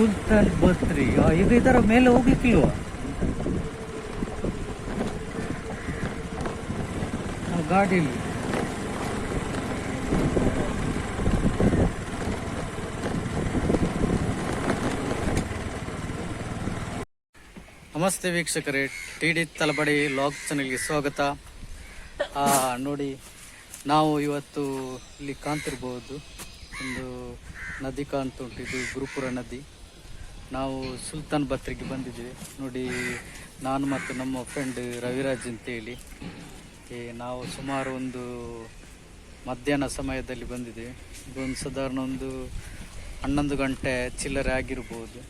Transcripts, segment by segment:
ಸುಲ್ತಾನ್ ಬತ್ರಿ ಆ, ಈಗ ಇದರ ಮೇಲೆ ಹೋಗ್ಲಿಕ್ಕಿಲ್ವ ಗಾಡಿ ಗಾಡಿಯಲ್ಲಿ. ನಮಸ್ತೆ ವೀಕ್ಷಕರೇ. ಟಿ ಡಿ ತಲಬಡಿ ಲಾಗ್ ಚಾನಲ್ಗೆ ಸ್ವಾಗತ. ನೋಡಿ ನಾವು ಇವತ್ತು ಇಲ್ಲಿ ಕಾಣ್ತಿರ್ಬೋದು. ಒಂದು ನದಿ ಕಾಣ್ತುಂಟು ಇದು ಗುರುಪುರ ನದಿ. ನಾವು ಸುಲ್ತಾನ್ ಬತ್ರಿಗೆ ಬಂದಿದ್ದೇವೆ. ನೋಡಿ, ನಾನು ಮತ್ತು ನಮ್ಮ ಫ್ರೆಂಡ್ ರವಿರಾಜ್ ಅಂತೇಳಿ. ನಾವು ಸುಮಾರು ಒಂದು ಮಧ್ಯಾಹ್ನ ಸಮಯದಲ್ಲಿ ಬಂದಿದ್ದೇವೆ. ಇದೊಂದು ಸಾಧಾರಣ ಒಂದು ಹನ್ನೊಂದು ಗಂಟೆ ಚಿಲ್ಲರೆ ಆಗಿರ್ಬೋದು.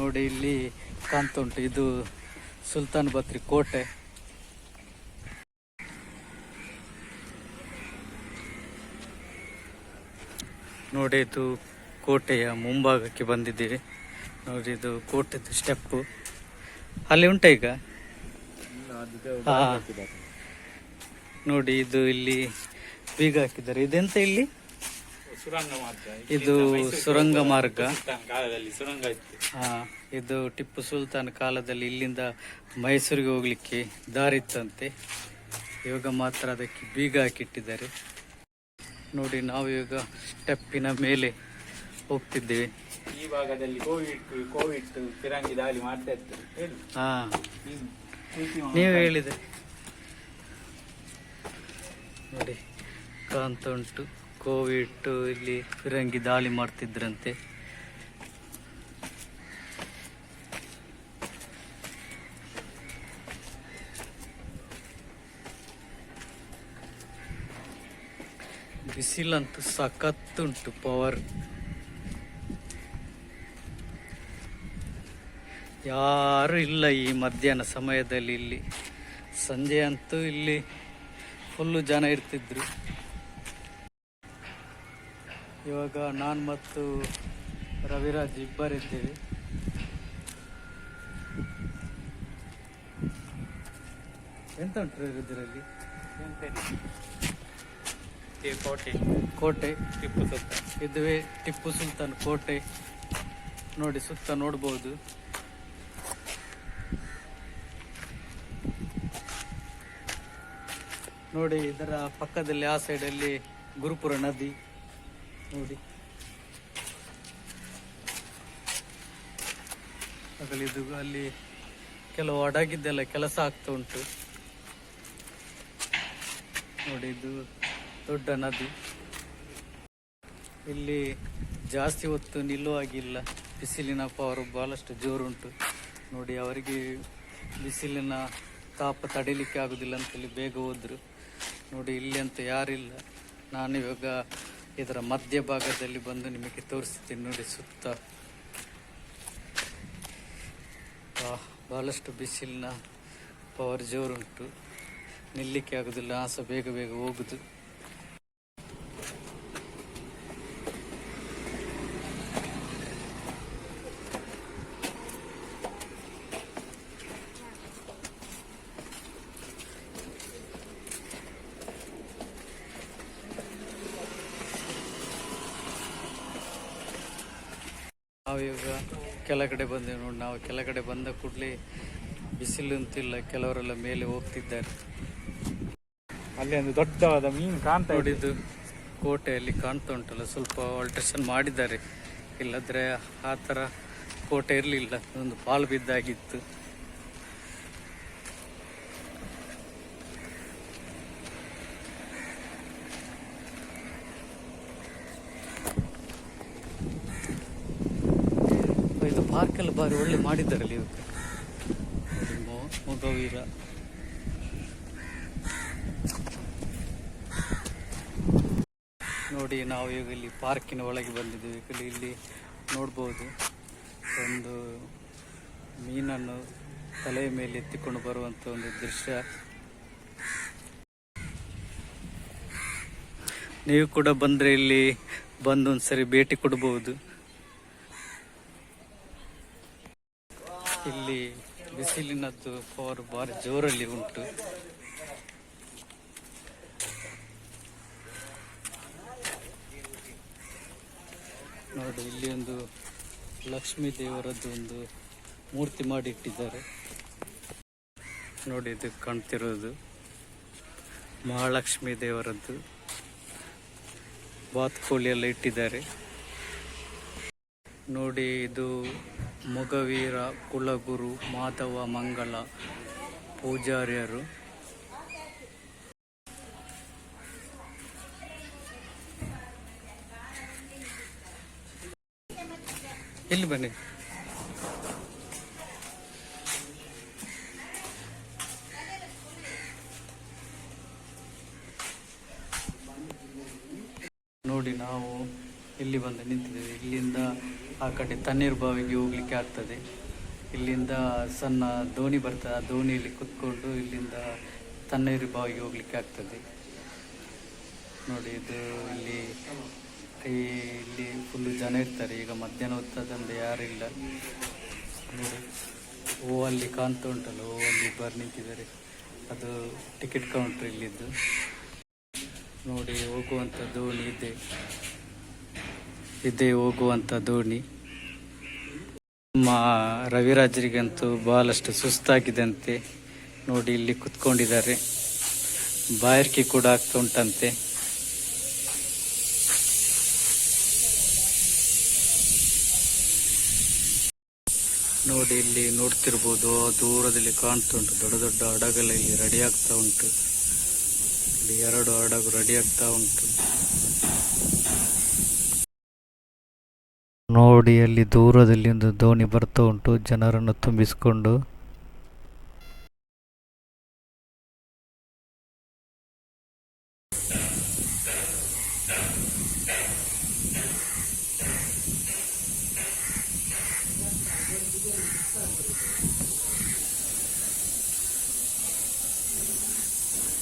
ನೋಡಿ, ಇಲ್ಲಿ ಕಾಣ್ತುಂಟು ಇದು ಸುಲ್ತಾನ್ ಬತ್ರಿ ಕೋಟೆ. ನೋಡಿ, ಇದು ಕೋಟೆಯ ಮುಂಭಾಗಕ್ಕೆ ಬಂದಿದ್ದೇವೆ. ನೋಡಿ ಇದು ಕೋಟೆದು ಸ್ಟೆಪ್ಪು. ಅಲ್ಲಿ ಉಂಟ ಈಗ? ನೋಡಿ ಇದು ಇಲ್ಲಿ ಬೀಗ ಹಾಕಿದ್ದಾರೆ. ಇದೆಂತ ಇಲ್ಲಿ? ಇದು ಸುರಂಗ ಮಾರ್ಗ. ಹಾ ಇದು ಟಿಪ್ಪು ಸುಲ್ತಾನ್ ಕಾಲದಲ್ಲಿ ಇಲ್ಲಿಂದ ಮೈಸೂರಿಗೆ ಹೋಗ್ಲಿಕ್ಕೆ ದಾರಿ ಇತ್ತಂತೆ. ಇವಾಗ ಮಾತ್ರ ಅದಕ್ಕೆ ಬೀಗ ಹಾಕಿಟ್ಟಿದ್ದಾರೆ. ನೋಡಿ ನಾವು ಇವಾಗ ಸ್ಟೆಪ್ಪಿನ ಮೇಲೆ ಹೋಗ್ತಿದ್ದೇವೆ. ಈ ಭಾಗದಲ್ಲಿ ಕೋವಿಡ್ ಕೋವಿಡ್ ಫಿರಂಗಿ ದಾಳಿ ಮಾಡ್ತಾ ಇರ್ತದೆ ಹೇಳು. ಹಾ. ನೀನು ಪ್ರೀತಿ ಮಾಡು. ನೀವು ಹೇಳಿದೆ. ನೋಡಿ ಕಾಣ್ತಾ ಉಂಟು. ಕೋವಿಡ್ ಇಲ್ಲಿ ಫಿರಂಗಿ ದಾಳಿ ಮಾಡ್ತಿದ್ರಂತೆ. ಬಿಸಿಲಂತೂ ಸಖತ್ತುಂಟು ಪವರ್ ಯಾರು ಇಲ್ಲ ಈ ಮಧ್ಯಾಹ್ನ ಸಮಯದಲ್ಲಿ ಇಲ್ಲಿ. ಸಂಜೆ ಅಂತೂ ಇಲ್ಲಿ ಫುಲ್ಲು ಜನ ಇರ್ತಿದ್ರು. ಇವಾಗ ನಾನು ಮತ್ತು ರವಿರಾಜ್ ಇಬ್ಬರಿದ್ದೇವೆ ಎಂತ ಉಂಟು ಇದರಲ್ಲಿ ಕೋಟೆ. ಕೋಟೆ. ಟಿಪ್ಪು ಸುಲ್ತಾನ್. ಇದುವೇ ಟಿಪ್ಪು ಸುಲ್ತಾನ್ ಕೋಟೆ. ನೋಡಿ ಸುತ್ತ ನೋಡ್ಬೋದು. ನೋಡಿ, ಇದರ ಪಕ್ಕದಲ್ಲಿ, ಆ ಸೈಡಲ್ಲಿ ಗುರುಪುರ ನದಿ. ನೋಡಿ. ಇದು, ಅಲ್ಲಿ ಕೆಲವು ಅಡಗಿದ್ದೆಲ್ಲ ಕೆಲಸ ಆಗ್ತಾ ಉಂಟು. ನೋಡಿ, ಇದು ದೊಡ್ಡ ನದಿ. ಇಲ್ಲಿ ಜಾಸ್ತಿ ಹೊತ್ತು ನಿಲ್ಲುವಾಗಿಲ್ಲ ಬಿಸಿಲಿನ ಪವರ್ ಬಹಳಷ್ಟು ಜೋರುಂಟು. ನೋಡಿ, ಅವರಿಗೆ ಬಿಸಿಲಿನ ತಾಪ ತಡಿಲಿಕ್ಕೆ ಆಗುದಿಲ್ಲ ಅಂತೇಳಿ ಬೇಗ ಹೋದ್ರು. ನೋಡಿ, ಇಲ್ಲಿ ಅಂತ ಯಾರಿಲ್ಲ. ನಾನು ಇವಾಗ ಇದರ ಮಧ್ಯಭಾಗದಲ್ಲಿ ಬಂದು ನಿಮಗೆ ತೋರಿಸ್ತೀನಿ ನೋಡಿ ಸುತ್ತ. ಭಾಳಷ್ಟು ಬಿಸಿಲಿನ ಪವರ್ ಜೋರುಂಟು. ನಿಲ್ಲಿಕ್ಕೆ ಆಗೋದಿಲ್ಲ, ಆಸ ಬೇಗ ಬೇಗ ಹೋಗುದು. ನಾವೀಗ ಕೆಳಗಡೆ ಬಂದೇವೆ ನೋಡಿ ನಾವು ಕೆಳಗಡೆ ಬಂದ ಕೂಡಲೇ ಬಿಸಿಲು ಅಂತಿಲ್ಲ ಕೆಲವರೆಲ್ಲ ಮೇಲೆ ಹೋಗ್ತಿದ್ದಾರೆ. ಅಲ್ಲಿ ಒಂದು ದೊಡ್ಡವಾದ ಮೀನು ಕಾಣ್ತಾ ಇದ್ದು ನೋಡಿದ್ದು ಕೋಟೆಯಲ್ಲಿ ಕಾಣ್ತಾ ಉಂಟಲ್ಲ ಸ್ವಲ್ಪ ಆಲ್ಟ್ರೇಷನ್ ಮಾಡಿದ್ದಾರೆ. ಇಲ್ಲದ್ರೆ ಆ ಥರ ಕೋಟೆ ಇರಲಿಲ್ಲ ಒಂದು ಪಾಲು ಬಿದ್ದಾಗಿತ್ತು. ಇದು ಪಾರ್ಕ್ ಎಲ್ಲ ಬಾರಿ ಒಳ್ಳೆ ಮಾಡಿದ್ದಾರೆ ಅಲ್ಲಿ ನೋಡಿ, ಮೊ- ಮೊಗವೀರ ನೋಡಿ ನಾವು ಈಗ ಇಲ್ಲಿ ಪಾರ್ಕಿನ ಒಳಗೆ ಬಂದಿದ್ದೇವೆ. ಇಲ್ಲಿ ಇಲ್ಲಿ ನೋಡ್ಬೋದು ಒಂದು ಮೀನನ್ನು ತಲೆಯ ಮೇಲೆ ಎತ್ತಿಕೊಂಡು ಬರುವಂಥ ಒಂದು ದೃಶ್ಯ. ನೀವು ಕೂಡ ಬಂದರೆ ಇಲ್ಲಿ ಬಂದು ಒಂದ್ಸರಿ ಭೇಟಿ ಕೊಡಬಹುದು ಇಲ್ಲಿ ಬಿಸಿಲಿನದ್ದು ಪವರ್ ಭಾರಿ ಜೋರಲ್ಲಿ ಉಂಟು. ನೋಡಿ, ಇಲ್ಲಿ ಒಂದು ಲಕ್ಷ್ಮೀ ದೇವರದ್ದು ಒಂದು ಮೂರ್ತಿ ಮಾಡಿ ಇಟ್ಟಿದ್ದಾರೆ ನೋಡಿ, ಇದು ಕಾಣ್ತಿರೋದು ಮಹಾಲಕ್ಷ್ಮಿ ದೇವರದ್ದು. ಬಾತ್ಕೋಳಿ ಎಲ್ಲ ಇಟ್ಟಿದ್ದಾರೆ. ನೋಡಿ, ಇದು ಮೊಗವೀರ ಕುಲಗುರು ಮಾಧವ ಮಂಗಳ ಪೂಜಾರ್ಯರು. ಇಲ್ಲಿ ಬನ್ನಿ. ನೋಡಿ ನಾವು ಇಲ್ಲಿ ಬಂದು ನಿಂತಿದ್ದೇವೆ. ಇಲ್ಲಿಂದ ಆ ಕಡೆ ತಣ್ಣೀರು ಬಾವಿಗೆ ಹೋಗ್ಲಿಕ್ಕೆ ಆಗ್ತದೆ. ಇಲ್ಲಿಂದ ಸಣ್ಣ ದೋಣಿ ಬರ್ತದೆ ಆ ದೋಣಿಯಲ್ಲಿ ಕುತ್ಕೊಂಡು ಇಲ್ಲಿಂದ ತಣ್ಣೀರು ಬಾವಿಗೆ ಹೋಗ್ಲಿಕ್ಕೆ ಆಗ್ತದೆ. ನೋಡಿ, ಇದು ಇಲ್ಲಿ ಇಲ್ಲಿ ಫುಲ್ಲು ಜನ ಇರ್ತಾರೆ. ಈಗ ಮಧ್ಯಾಹ್ನ ಹೊತ್ತದಂದು ಇಲ್ಲ. ನೋಡಿ, ಓ ಅಲ್ಲಿ ಕಾಣ್ತಾ ಉಂಟಲ್ಲ, ಓ ಅಲ್ಲಿ ಇಬ್ಬರು ನಿಂತಿದ್ದಾರೆ. ಅದು ಟಿಕೆಟ್ ಕೌಂಟ್ರ್ ಇಲ್ಲಿದ್ದು. ನೋಡಿ ಹೋಗುವಂಥ ದೋಣಿ ಇದೆ. ಇದೆ ಹೋಗುವಂಥ ದೋಣಿ. ನಮ್ಮ ರವಿರಾಜರಿಗಂತೂ ಬಹಳಷ್ಟು ಸುಸ್ತಾಗಿದಂತೆ ನೋಡಿ ಇಲ್ಲಿ ಕುತ್ಕೊಂಡಿದ್ದಾರೆ. ಬಾಯರ್ಕಿ ಕೂಡ ಆಗ್ತಾ ಉಂಟಂತೆ. ನೋಡಿ ಇಲ್ಲಿ ನೋಡ್ತಿರ್ಬೋದು ದೂರದಲ್ಲಿ ಕಾಣ್ತಾ ಉಂಟು. ದೊಡ್ಡ ದೊಡ್ಡ ಹಡಗಲ್ಲಿ ರೆಡಿ ಆಗ್ತಾ ಉಂಟು. ಇಲ್ಲಿ ಎರಡು ಹಡಗು ರೆಡಿ ಆಗ್ತಾ ಉಂಟು. ನೋಡಿ ಅಲ್ಲಿ ದೂರದಲ್ಲಿ ಒಂದು ದೋಣಿ ಬರ್ತಾ ಉಂಟು. ಜನರನ್ನು ತುಂಬಿಸಿಕೊಂಡು.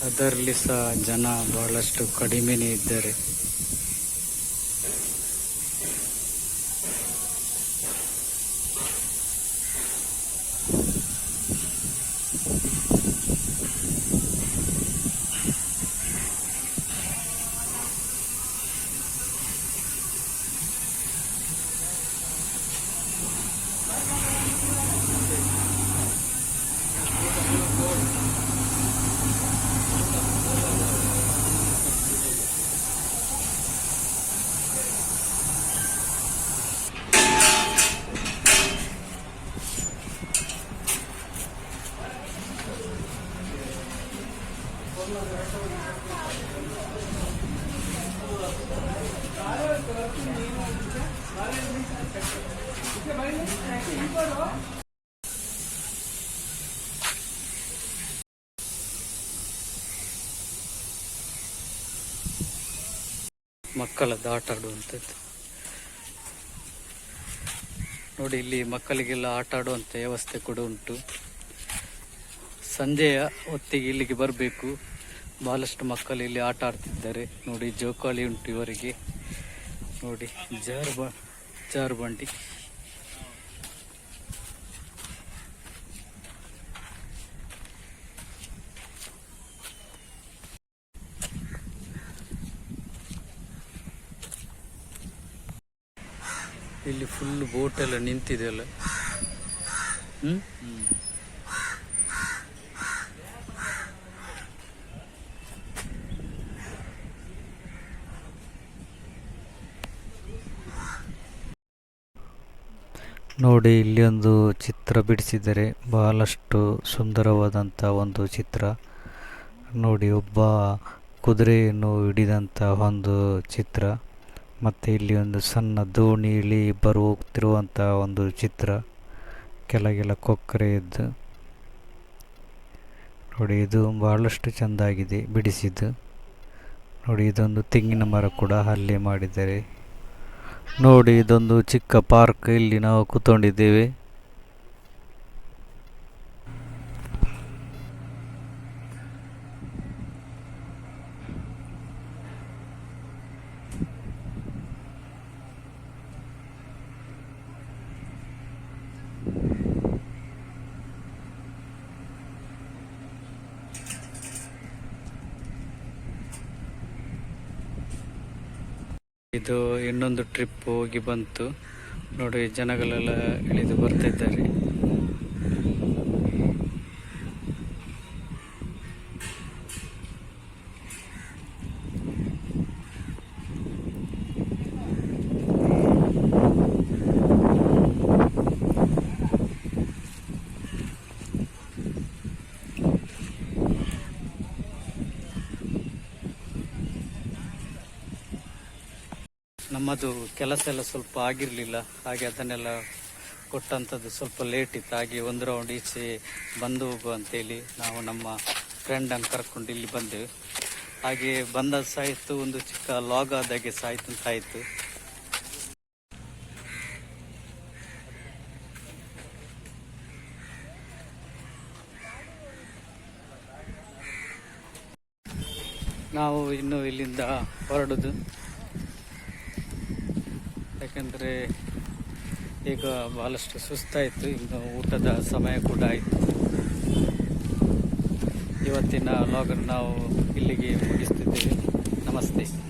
ಅದರಲ್ಲಿ ಸಹ ಜನ ಬಹಳಷ್ಟು ಕಡಿಮೆನೇ ಇದ್ದಾರೆ. ಮಕ್ಕಳದ್ದು ಆಟ ಆಡುವಂಥದ್ದು. ನೋಡಿ, ಇಲ್ಲಿ ಮಕ್ಕಳಿಗೆಲ್ಲ ಆಟ ಆಡುವಂಥ ವ್ಯವಸ್ಥೆ ಕೂಡ ಉಂಟು. ಸಂಜೆಯ ಹೊತ್ತಿಗೆ ಇಲ್ಲಿಗೆ ಬರಬೇಕು. ಬಹಳಷ್ಟು ಮಕ್ಕಳು ಇಲ್ಲಿ ಆಟ ಆಡ್ತಿದ್ದಾರೆ. ನೋಡಿ, ಜೋಕಾಲಿ ಉಂಟು ಇವರಿಗೆ. ನೋಡಿ ಜಾರು ಬ ಜಾರು ಬಂಡಿ ಇಲ್ಲಿ ಫುಲ್ ಬೋಟ್ ಎಲ್ಲ ನಿಂತಿದೆ ಅಲ್ಲ. ನೋಡಿ, ಇಲ್ಲಿ ಒಂದು ಚಿತ್ರ ಬಿಡಿಸಿದರೆ ಬಹಳಷ್ಟು ಸುಂದರವಾದಂಥ ಒಂದು ಚಿತ್ರ. ನೋಡಿ, ಒಬ್ಬ ಕುದುರೆಯನ್ನು ಹಿಡಿದಂಥ ಒಂದು ಚಿತ್ರ. ಮತ್ತು ಇಲ್ಲಿ ಒಂದು ಸಣ್ಣ ದೋಣಿಯಲ್ಲಿ ಇಬ್ಬರು ಹೋಗ್ತಿರುವಂಥ ಒಂದು ಚಿತ್ರ. ಕೆಳಗೆಲ್ಲ ಕೊಕ್ಕರೆ ಇದ್ದು, ನೋಡಿ ಇದು ಬಹಳಷ್ಟು ಚೆಂದಾಗಿದೆ ಬಿಡಿಸಿದ್ದು. ನೋಡಿ ಇದೊಂದು ತೆಂಗಿನ ಮರ ಕೂಡ ಅಲ್ಲಿ ಮಾಡಿದ್ದಾರೆ. ನೋಡಿ ಇದೊಂದು ಚಿಕ್ಕ ಪಾರ್ಕ್ ಇಲ್ಲಿ ನಾವು ಕೂತ್ಕೊಂಡಿದ್ದೇವೆ. ಇದು ಇನ್ನೊಂದು ಟ್ರಿಪ್ ಹೋಗಿ ಬಂತು. ನೋಡಿ ಜನಗಳೆಲ್ಲ ಇಳಿದು ಬರ್ತಾ ಇದ್ದಾರೆ ನಮ್ಮದು ಕೆಲಸ ಎಲ್ಲ ಸ್ವಲ್ಪ ಆಗಿರಲಿಲ್ಲ. ಹಾಗೆ ಅದನ್ನೆಲ್ಲ ಕೊಟ್ಟಂಥದ್ದು ಸ್ವಲ್ಪ ಲೇಟ್ ಇತ್ತು. ಹಾಗೆ ಒಂದು ರೌಂಡ್ ಈಚೆ ಬಂದು ಹೋಗು ಅಂತೇಳಿ ನಾವು ನಮ್ಮ ಫ್ರೆಂಡನ್ನು ಕರ್ಕೊಂಡು ಇಲ್ಲಿ ಬಂದೆವು. ಹಾಗೆ ಬಂದ ಸಾಯಿತು, ಒಂದು ಚಿಕ್ಕ ಲಾಗ್ ಆದಾಗೆ ಸಾಯ್ತು ಅಂತ ಆಯಿತು. ನಾವು ಇನ್ನು ಇಲ್ಲಿಂದ ಹೊರಡುದು. ಯಾಕೆಂದರೆ ಈಗ ಭಾಳಷ್ಟು ಸುಸ್ತಾಯಿತು, ಇನ್ನು ಊಟದ ಸಮಯ ಕೂಡ ಆಯಿತು. ಇವತ್ತಿನ ಲಾಗನ್ನು ನಾವು ಇಲ್ಲಿಗೆ ಮುಗಿಸ್ತಿದ್ದೇವೆ. ನಮಸ್ತೆ.